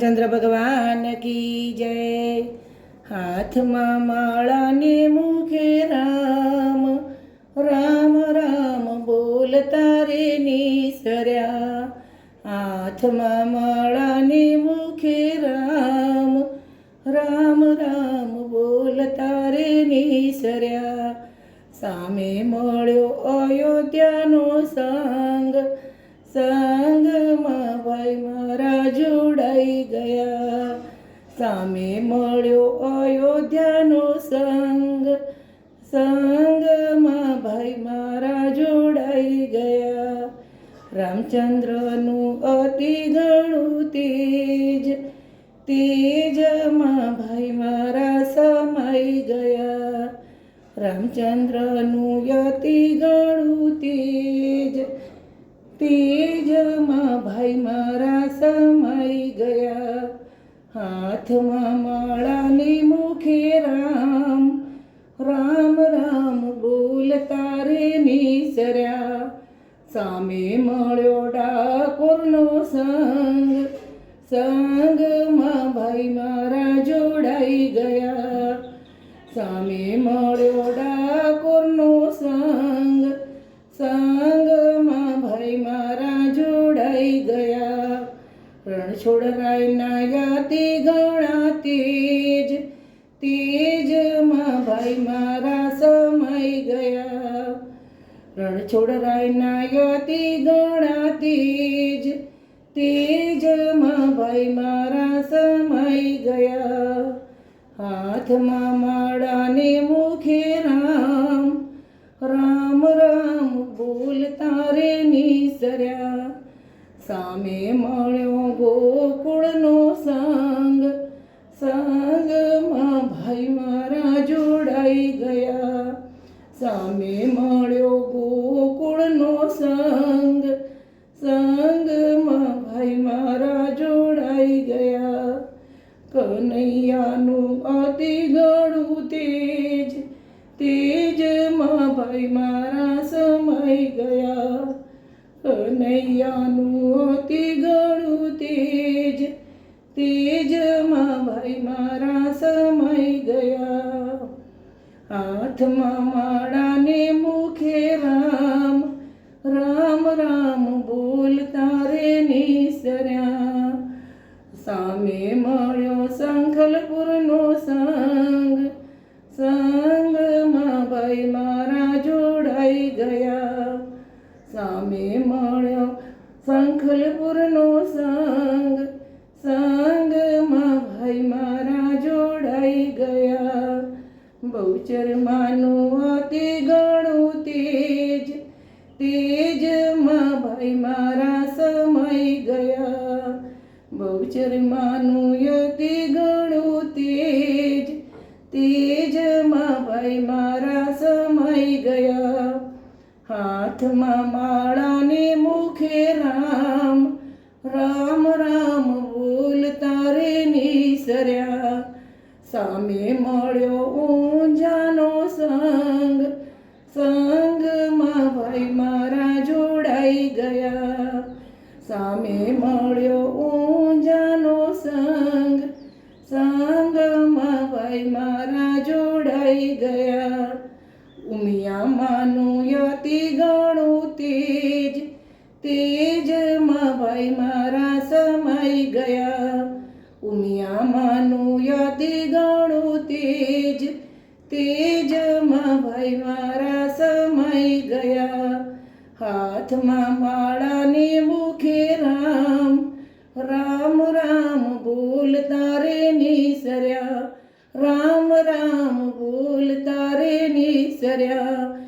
ચંદ્ર ભગવાન કી જય. હાથમાં માળાને મુખે રામ. રામ રામ બોલતા રે નિસર્યા. હાથમાં માળાને મુખે રામ. રામ રામ બોલતા રે નિસર્યા. સામે મળ્યો અયોધ્યાનો સંગ. સંગમાં સામે મળ્યો અયોધ્યાનો સંગ. સંગમાં ભાઈ મારા જોડાઈ ગયા. રામચંદ્રનું અતિ ઘણું તેજ. તેજમાં ભાઈ મારા સમાઈ ગયા. રામચંદ્રનું યતિ ઘણું તેજ. તેજમાં ભાઈ મારા સમાઈ ગયા. હાથમાં માળાની મુખે રામ રામ રામ બોલતા રે નિસર્યા. સામે મળ્યો ડાકોરનો સંગ સંગમાં ભાઈ મારા જોડાઈ ગયા. સામે મળ્યો ડાકોરનો સંગ સંગમાં ભાઈ મારા જોડાઈ ગયા. રણછોડરાયના યાતિ ગણા તેજ તેજમાં ભાઈ મારા સમય ગયા. રણછોડરાયના યાતિ ગણા તેજ તેજમાં ભાઈ મારા સમય ગયા. હાથમાં માળાને મુખે રામ. રામ રામ બોલતા રે નિસર્યા. સામે મળ્યો ગોકુળનો સંગ. સંગમાં ભાઈ મારા જોડાઈ ગયા. સામે મળ્યો ગોકુળનો સંગ. સંગમાં ભાઈ મારા જોડાઈ ગયા. કનૈયાનું અતિ ગળું તેજ. તેજમાં ભાઈ મારા સમાઈ ગયા. કનૈયાનું અતિ ગળું તેજ તેજમાં ભાઈ મારા સમય ગયા. હાથમાં માળાને મુખે રામ રામ રામ બોલતા રે નિસર્યા. સામે મળ્યો સંખલપુરનો સામે મળ્યો શંખલપુરનો સંગ. સંગમાં ભાઈ મારા જોડાઈ ગયા. બહુચરમાનું અતિ ગણું તેજ. તેજમાં ભાઈ મારા સમય ગયા. બહુચરમાનું અતિ ગણું તેજ. તેજમાં ભાઈ મારા સમય ગયા. હાથમાં માળાને મુખે રામ. રામ રામ બોલતા રે નિસર્યા. સામે મળ્યો ઊંઝાનો સંગ. સંગમાં ભાઈ મારા જોડાઈ ગયા. સામે મળ્યો ગણું તેજ તેજમાં ભાઈ મારા સમાઈ ગયા. ઉમિયામાંનું યતિ ગણું તેજ તેજમાં ભાઈ મારા સમાઈ ગયા. હાથમાં માળાને મુખે રામ રામ રામ બોલ તારે નિસર્યા. રામ રામ બોલ તારે નિસર્યા.